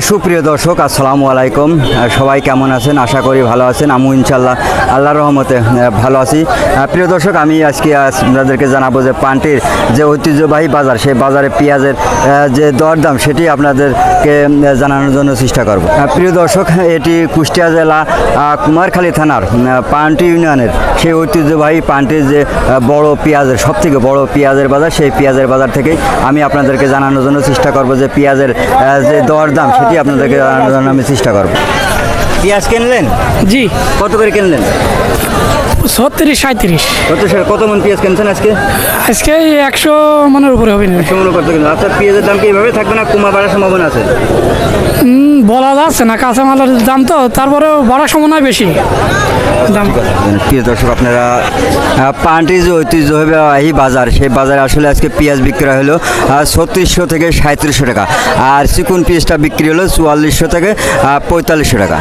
সুপ্রিয় দর্শক আসসালামু আলাইকুম। সবাই কেমন আছেন? আশা করি ভালো আছেন। আমি ইনশাল্লাহ আল্লাহর রহমতে ভালো আছি। প্রিয় দর্শক, আমি আজকে আজ আপনাদেরকে জানাব যে পান্টির যে ঐতিহ্যবাহী বাজার, সেই বাজারে পেঁয়াজের যে দরদাম, সেটি আপনাদেরকে জানানোর জন্য চেষ্টা করব। প্রিয় দর্শক, এটি কুষ্টিয়া জেলা কুমারখালী থানার পান্টি ইউনিয়নের সেই ঐতিহ্যবাহী পান্টির যে বড় পেঁয়াজের সব থেকে বড় পেঁয়াজের বাজার, সেই পেঁয়াজের বাজার থেকে আমি আপনাদেরকে জানানোর জন্য চেষ্টা করব যে পেঁয়াজের যে দরদাম, সেটি আপনাদেরকে জানানোর জন্য আমি চেষ্টা করব। পেঁয়াজ কিনলেন? জি। কত করে কিনলেন? ছত্রিশ সাঁত্রিশ কত কত মন পেঁয়াজ কিনছেন আজকে? আজকে একশো মনের উপরে হবে না। কেমন কত কিনছেন আচ্ছা পেঁয়াজের দাম কি এইভাবে থাকবে না? কমা বাড়ার সম্ভাবনা আছে? বলা যাচ্ছে না কাঁচামালের দাম তো তারপরেও বাড়ার সময় বেশি। দাম প্রিয় দর্শক আপনারা আহ, পান্টির যে ঐতিহ্যবাহী বাজার। সেই বাজারে আসলে আজকে পেঁয়াজ বিক্রি হলো ছত্রিশশো থেকে সাঁত্রিশশো টাকা। আর চিকুন পেঁয়াজটা বিক্রি হলো চুয়াল্লিশশো থেকে পঁয়তাল্লিশশো টাকা।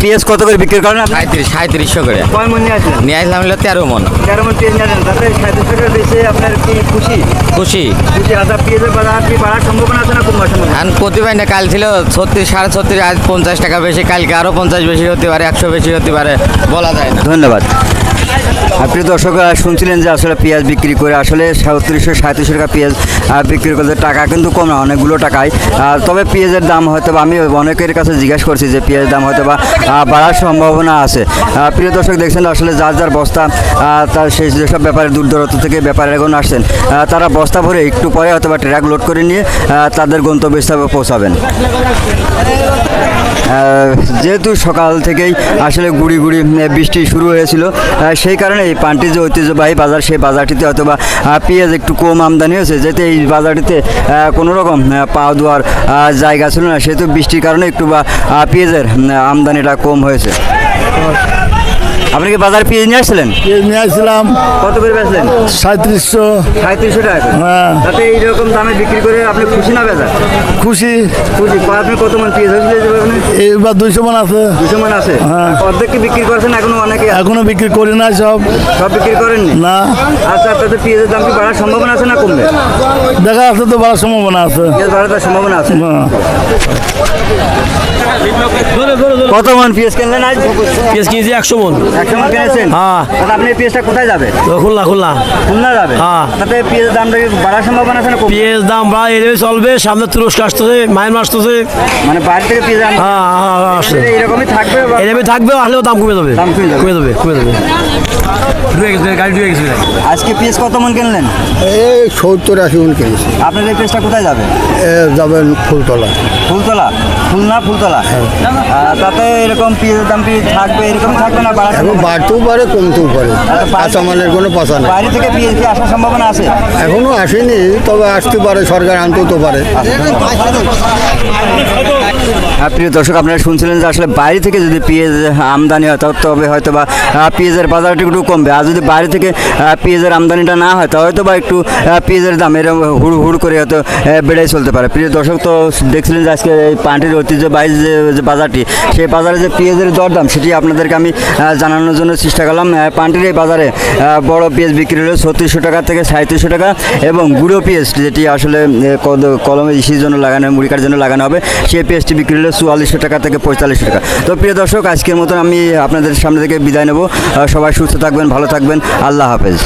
পেঁয়াজ কত করে বিক্রি করেন সাঁত্রিশ সাঁত্রিশশো করে। কয় মন নিয়ে আসলেন? নিয়ে আসলাম হলো তেরো মন। তেরো মন পেঁয়াজ নিয়ে আসলেন। তাতে সাঁত্রিশশো টাকা বেশি আপনার কি খুশি? খুশি। খুশি হাজার পেঁয়াজের বাজার কি বাড়ার সম্ভাবনা আছে না কমার সম্ভাবনা? এখন প্রতিবার না কাল ছিল ছত্রিশ সাড়ে ছত্রিশ আজ পঞ্চাশ টাকা বেশি কালকে আরও পঞ্চাশ বেশি হতে পারে একশো বেশি হতে পারে বলা যায় না। ধন্যবাদ। আপনি দর্শক শুনছিলেন যে আসলে পেঁয়াজ বিক্রি করে আসলে সাঁত্রিশশো সাঁত্রিশশো টাকা পেঁয়াজ বিক্রি করতে। টাকা কিন্তু কম না, অনেকগুলো টাকায় তবে পেঁয়াজের দাম হয়তো আমি অনেকের কাছে জিজ্ঞাসা করছি যে পেঁয়াজের দাম হয়তো বা বাড়ার সম্ভাবনা আছে। প্রিয় দর্শক, দেখছেন আসলে যার যার বস্তা তার সেই যেসব ব্যাপারে দূর দূরান্ত থেকে ব্যাপারে এখন আসছেন তারা বস্তা ভরে একটু পরে হয়তো বা ট্রাক লোড করে নিয়ে তাদের গন্তব্যস্থলে পৌঁছাবেন। যেহেতু সকাল থেকেই আসলে গুড়ি গুড়ি বৃষ্টি শুরু হয়েছিল সেই কারণে এই পানটি যে ঐতিহ্যবাহী বাজার, সেই বাজারটিতে অথবা পেঁয়াজ একটু কম আমদানি হয়েছে, যেতে এই বাজারটিতে কোনো রকম পা দেওয়ার জায়গা ছিল না, সেহেতু বৃষ্টির কারণে একটু বা পেঁয়াজের আমদানিটা কম হয়েছে। আপনি কি বাজার পেঁয়াজ নিয়ে আসছিলেন? পেঁয়াজ নিয়ে আসছিলাম। কত করে বেচলেন সাঁত্রিশশো সাঁত্রিশশো টাকা। হ্যাঁ। তাতে এইরকম দামে বিক্রি করে আপনি খুশি না বেচা খুশি। খুশি। আপনি কত মান পেঁয়াজ হয়েছিল এইবার দুইশো মান আছে। দুশো মান আছে? হ্যাঁ। অর্ধেক কি বিক্রি করছেন এখনও অনেকে এখনও বিক্রি করি না সব। সব বিক্রি করেন না। আচ্ছা তাতে পেঁয়াজের দাম কি বাড়ার সম্ভাবনা আছে না কমবে? দেখা যাচ্ছে তো বাড়ার সম্ভাবনা আছে। বাড়ার সম্ভাবনা আছে। হ্যাঁ। কত মন পেঁয়াজ কিনলেন আজ? পেঁয়াজ কিনছি একশো মন। একশো মন কিনেছেন? হ্যাঁ। আপনি পেঁয়াজটা কোথায় যাবে? খুলনা খুলনা। খুলনা যাবে? হ্যাঁ। তাতে পেঁয়াজের দামটা কি বাড়ার সম্ভাবনা আছে না? পেঁয়াজ দাম বা এভাবে চলবে সামনে তুরস্ক আসতেছে মায়ানমার আসতেছে। মানে বাইরে থেকে পেঁয়াজ আনতে হ্যাঁ হ্যাঁ হ্যাঁ, আসছে। এইরকমই থাকবে বা- থাকবে আসলেও দাম কমে যাবে। দাম কমে যাবে। কমে যাবে গাড়ি ডুবে গেছে। আজকে পেঁয়াজ কত মন কিনলেন? এই সত্তর আশি মন কিনেছি। আপনার এই পেঁয়াজটা কোথায় যাবে? যাবেন ফুলতলা। ফুলতলা? খুলনা ফুলতলা? আহ, তাতে এরকম পেঁয়াজের দাম কি থাকবে এরকম থাকবে না বাড়া এখন বাড়তেও পারে কমতেও পারে। কাঁচামালের কোনো পাশা নেই। বাইরে থেকে পেঁয়াজ কি আসার সম্ভাবনা আছে? এখনও আসেনি তবে আসতে পারে সরকার আনতেও তো পারে। হ্যাঁ, প্রিয় দর্শক, আপনারা শুনছিলেন যে আসলে বাইরে থেকে যদি পেঁয়াজ আমদানি হয়, তবে হয়তো বা পেঁয়াজের বাজারটা একটু কমবে। আর যদি বাইরে থেকে পেঁয়াজের আমদানিটা না হয় তাহলে হয়তো বা একটু পেঁয়াজের দাম এরকম হুড় হুড় করে হয়তো বেড়ে চলতে পারে। প্রিয় দর্শক, তো দেখছিলেন যে আজকে এই পান্টির ঐতিহ্যবাহী যে যে বাজারটি, সেই বাজারে যে পেঁয়াজের দরদাম, সেটি আপনাদেরকে আমি জানানোর জন্য চেষ্টা করলাম। পান্টির এই বাজারে বড় পেঁয়াজ বিক্রি হলো ছত্রিশশো টাকা থেকে সাঁত্রিশশো টাকা এবং গুঁড়ো পেঁয়াজ, যেটি আসলে কলমে ইসির জন্য লাগানো, মুড়িকার জন্য লাগানো হবে, সেই পেঁয়াজটি বিক্রি হলো চুয়াল্লিশশো টাকা থেকে পঁয়তাল্লিশ টাকা। তো প্রিয় দর্শক, আজকের মতন আমি আপনাদের সামনে থেকে বিদায় নেব। সবাই সুস্থ থাকবেন, ভালো থাকবেন। আল্লাহ হাফেজ।